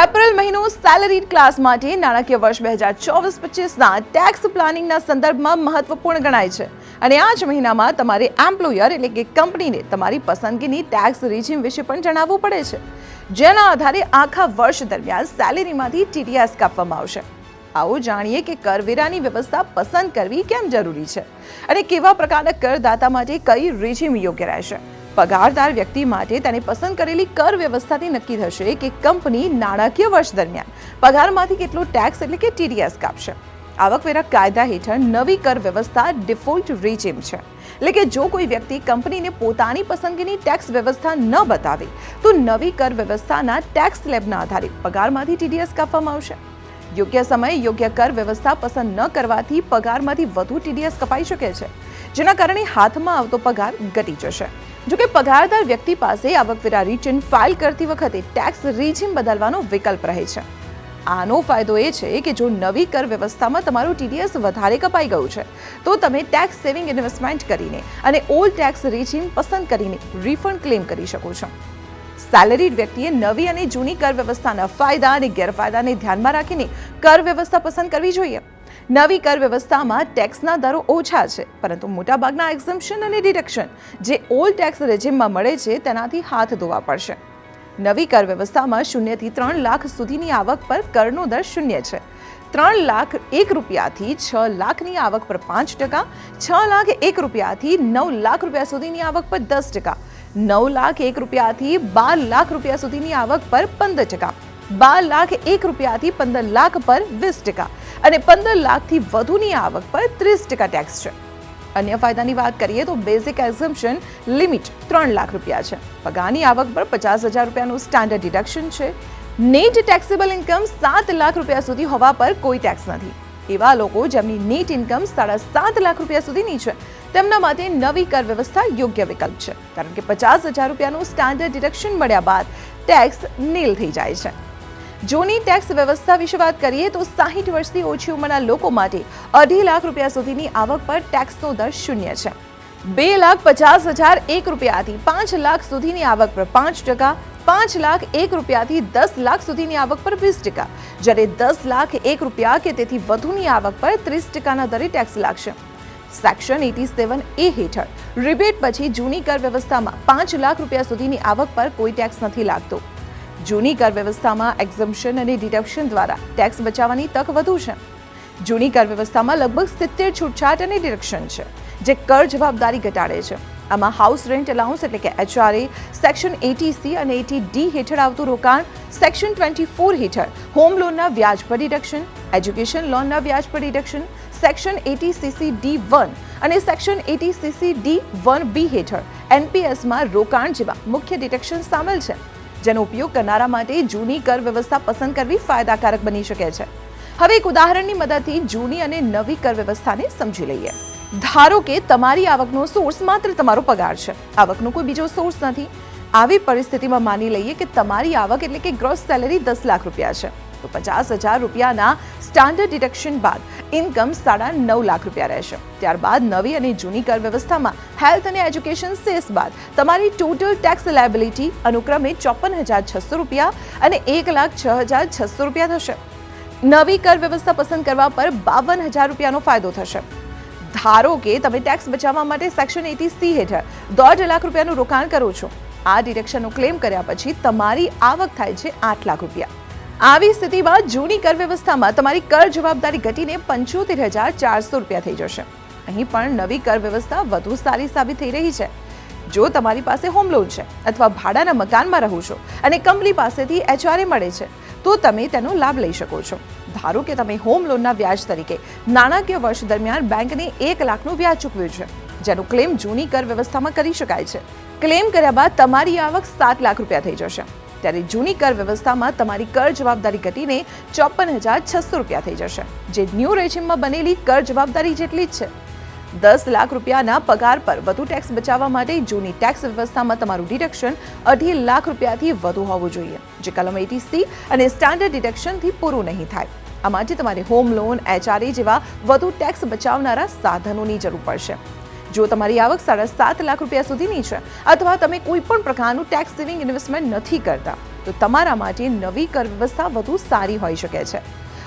April મહિનો સેલરીડ class માટે નાણાકીય વર્ષ બે હજાર ચોવીસ પચીસના ટેક્સ પ્લાનિંગના સંદર્ભમાં મહત્વપૂર્ણ ગણાય છે. અને આ જ મહિનામાં તમારે એમ્પ્લોયર એટલે કે કંપનીને તમારી પસંદગીની ટેક્સ રિજીમ વિશે પણ જણાવવું પડે છે. જેના આધારે આખા વર્ષ દરમિયાન સેલેરીમાંથી ટીડીએસ કાપવામાં આવશે. આવો જાણીએ કે કરવેરાની વ્યવસ્થા પસંદ કરવી કેમ જરૂરી છે? અને કેવા પ્રકારના કરદાતા માટે કઈ રિજીમ યોગ્ય રહેશે? પગારદાર વ્યક્તિ માટે તેને પસંદ કરેલી કર વ્યવસ્થાથી નક્કી થશે કે કંપની નાણાકીય વર્ષ દરમિયાન પગારમાંથી કેટલો ટેક્સ એટલે કે ટીડીએસ કાપશે. આવકવેરા કાયદા હેઠળ નવી કર વ્યવસ્થા ડિફોલ્ટ રિજીમ છે. એટલે કે જો કોઈ વ્યક્તિ કંપનીને પોતાની પસંદગીની ટેક્સ વ્યવસ્થા ન બતાવે, તો નવી કર વ્યવસ્થાના ટેક્સ સ્લેબના આધારે પગારમાંથી ટીડીએસ કાપવામાં આવશે. યોગ્ય સમયે યોગ્ય કર વ્યવસ્થા પસંદ ન કરવાથી પગારમાંથી વધુ ટીડીએસ કપાઈ શકે છે, જેના કારણે હાથમાં આવતો પગાર ઘટી જશે. જોકે પગારદાર વ્યક્તિ પાસે આવકવેરા રિટર્ન ફાઇલ કરતી વખતે ટેક્સ રિજીમ બદલવાનો વિકલ્પ રહે છે. આનો ફાયદો એ છે કે જો નવી કર વ્યવસ્થામાં તમારું ટીડીએસ વધારે કપાઈ ગયું છે, તો તમે ટેક્સ સેવિંગ ઇન્વેસ્ટમેન્ટ કરીને અને ઓલ્ડ ટેક્સ રિજીમ પસંદ કરીને રિફંડ ક્લેમ કરી શકો છો. સેલેરીડ વ્યક્તિએ નવી અને જૂની કર વ્યવસ્થાના ફાયદા અને ગેરફાયદાને ધ્યાનમાં રાખીને કર વ્યવસ્થા પસંદ કરવી જોઈએ. નવી કર વ્યવસ્થામાં ટેક્સના દરો ઓછા છે, પરંતુ મોટાભાગના એક્ઝમ્પશન અને ડિડક્શન જે ઓલ્ડ ટેક્સ રેજિમમાં મળે છે, તેનાથી હાથ ધોવા પડશે. નવી કર વ્યવસ્થામાં શૂન્યથી ત્રણ લાખ સુધીની આવક પર કરનો દર શૂન્ય છે. ત્રણ લાખ એક રૂપિયાથી છ લાખની આવક પર પાંચ ટકા, છ લાખ એક રૂપિયાથી નવ લાખ રૂપિયા સુધીની આવક પર દસ ટકા, નવ લાખ એક રૂપિયાથી બાર લાખ રૂપિયા સુધીની આવક પર પંદર ટકા. બાર લાખ એક રૂપિયાથી પંદર લાખ પર વીસ ટકા અને પંદર લાખથી વધુની આવક પર ત્રીસ ટકા ટેક્સ છે. અન્ય ફાયદાની વાત કરીએ તો બેઝિક એક્ઝમ્પશન લિમિટ ત્રણ લાખ રૂપિયા છે. પગારની આવક પર પચાસ હજાર રૂપિયાનું સ્ટાન્ડર્ડ ડિડક્શન છે. નેટ ટેક્સેબલ ઇન્કમ સાત લાખ રૂપિયા સુધી હોવા પર કોઈ ટેક્સ નથી. એવા લોકો જેમની નેટ ઇન્કમ સાડા સાત લાખ રૂપિયા સુધીની છે, તેમના માટે નવી કર વ્યવસ્થા યોગ્ય વિકલ્પ છે. કારણ કે પચાસ હજાર રૂપિયાનું સ્ટાન્ડર્ડ ડિડક્શન મળ્યા બાદ ટેક્સ નીલ થઈ જાય છે. જૂની ટેક્સ વ્યવસ્થા વિશે વાત કરીએ તો સાહીઠ વર્ષથી ઓછી ઉંમરના લોકો માટે અઢી લાખ રૂપિયા સુધીની આવક પર ટેક્સનો દર શૂન્ય છે. બે લાખ પચાસ હજાર એક રૂપિયાથી પાંચ લાખ સુધીની આવક પર પાંચ ટકા, પાંચ લાખ એક રૂપિયાથી દસ લાખ સુધીની આવક પર વીસ ટકા. જ્યારે દસ લાખ એક રૂપિયા કે તેથી વધુની આવક પર ત્રીસ ટકાના દરે ટેક્સ લાગશે. સેક્શન એટી સેવન એ હેઠળ રિબેટ પછી જૂની કર વ્યવસ્થામાં પાંચ લાખ રૂપિયા સુધીની આવક પર કોઈ ટેક્સ નથી લાગતો. જૂની કર વ્યવસ્થામાં એક્ઝમ્પશન અને ડિડક્શન દ્વારા ટેક્સ બચાવવાની તક વધુ છે. જૂની કર વ્યવસ્થામાં લગભગ સિત્તેર છૂટછાટ અને ડિડક્શન છે, જે કર જવાબદારી ઘટાડે છે. આમાં હાઉસ રેન્ટ અલાઉન્સ એટલે કે એચઆરએ સેક્શન એટી સી અને એટી ડી હેઠળ આવતું રોકાણ સેક્શન ટ્વેન્ટી ફોર હેઠળ હોમ લોનના વ્યાજ પર ડિડક્શન એજ્યુકેશન લોનના વ્યાજ પર deduction section eighty C C D one section eighty C C D one હેઠળ એનપીએસમાં રોકાણ જેવા મુખ્ય ડિડક્શન સામેલ છે. જેનો ઉપયોગ કરનારા માટે જૂની કર વ્યવસ્થા પસંદ કરવી ફાયદાકારક બની શકે છે. હવે એક ઉદાહરણની મદદથી જૂની અને નવી કર વ્યવસ્થાને સમજી લઈએ. ધારો કે તમારી આવકનો સોર્સ માત્ર તમારો પગાર છે. આવકનો કોઈ બીજો સોર્સ નથી. આવી પરિસ્થિતિમાં માની લઈએ કે તમારી આવક એટલે કે ગ્રોસ સેલેરી દસ લાખ રૂપિયા છે. તો પચાસ હજાર રૂપિયાના સ્ટાન્ડર્ડ ડિડક્શન બાદ ઇન્કમ સાડા નવ લાખ રૂપિયા રહેશે. ત્યારબાદ નવી અને જૂની કર વ્યવસ્થામાં હેલ્થ અને એજ્યુકેશન સેસ બાદ તમારી ટોટલ ટેક્સ લાયબિલિટી અનુક્રમે ચોપન હજાર છસો રૂપિયા અને એક લાખ છ હજાર છસો રૂપિયા થશે. નવી કર વ્યવસ્થા પસંદ કરવા પર બાવન હજાર રૂપિયાનો ફાયદો થશે. ધારો કે તમે ટેક્સ બચાવવા માટે સેક્શન એટી સી હેઠળ દોઢ લાખ રૂપિયાનું રોકાણ કરો છો. આ ડિરેક્શનનો ક્લેમ કર્યા પછી તમારી આવક થાય છે આઠ લાખ રૂપિયા. આવી સ્થિતિમાં જૂની કર વ્યવસ્થામાં તમારી કર જવાબદારી ઘટીને પંચોતેર હજાર ચારસો રૂપિયા થઈ જશે. અહીં પણ નવી કર વ્યવસ્થા વધુ સારી સાબિત થઈ રહી છે. જો તમારી પાસે હોમ લોન છે અથવા ભાડાના મકાનમાં રહો છો અને કંપની પાસેથી એચઆરએ મળે છે, તો તમે તેનો લાભ લઈ શકો છો. ધારો કે તમે હોમ લોનના વ્યાજ તરીકે નાણાકીય વર્ષ દરમિયાન બેંકને એક લાખનું વ્યાજ ચૂકવ્યું છે, જેનું ક્લેમ જૂની કર વ્યવસ્થામાં કરી શકાય છે. ક્લેમ કર્યા બાદ તમારી આવક સાત લાખ રૂપિયા થઈ જશે. ત્યારે જૂની કર વ્યવસ્થામાં તમારી કર જવાબદારી ઘટીને ચોપન હજાર છસો રૂપિયા થઈ જશે. જે ન્યૂ રેજિમમાં બનેલી કર જવાબદારી જેટલી જ છે. દસ લાખ રૂપિયાના પગાર પર વધુ ટેક્સ બચાવવા માટે જૂની ટેક્સ વ્યવસ્થામાં તમારું ડિડક્શન અઢી લાખ રૂપિયાથી વધુ હોવું જોઈએ, જે કલમ એટીસી અને સ્ટાન્ડર્ડ ડિડક્શનથી પૂરું નહીં થાય. આ માટે તમારે હોમ લોન એચઆરએ જેવા વધુ ટેક્સ બચાવનારા સાધનોની જરૂર પડશે. જો તમારી આવક સાડા સાત લાખ રૂપિયા સુધીની છે અથવા તમે કોઈ પણ પ્રકારનું ટેક્સ સેવિંગ ઇન્વેસ્ટમેન્ટ નથી કરતા, તો તમારા માટે નવી કર વ્યવસ્થા વધુ સારી હોઈ શકે છે.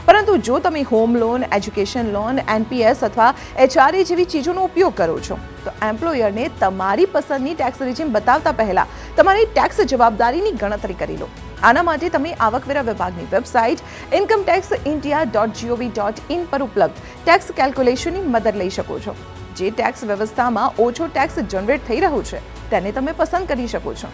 પરંતુ જો તમે home loan education loan NPS અથવા એચઆરએ જેવી ચીજોનો ઉપયોગ કરો છો, તો એમ્પ્લોયરને તમારી પસંદની ટેક્સ રેજીમ બતાવતા પહેલા તમારી ટેક્સ જવાબદારીની ગણતરી કરી લો. આના માટે તમે આવકવેરા વિભાગની website income tax India dot G O V dot in પર ઉપલબ્ધ ટેક્સ કેલ્ક્યુલેશનની મદદ લઈ શકો છો. જે ટેક્સ વ્યવસ્થામાં ઓછો ટેક્સ જનરેટ થઈ રહ્યો છે, તેને તમે પસંદ કરી શકો છો.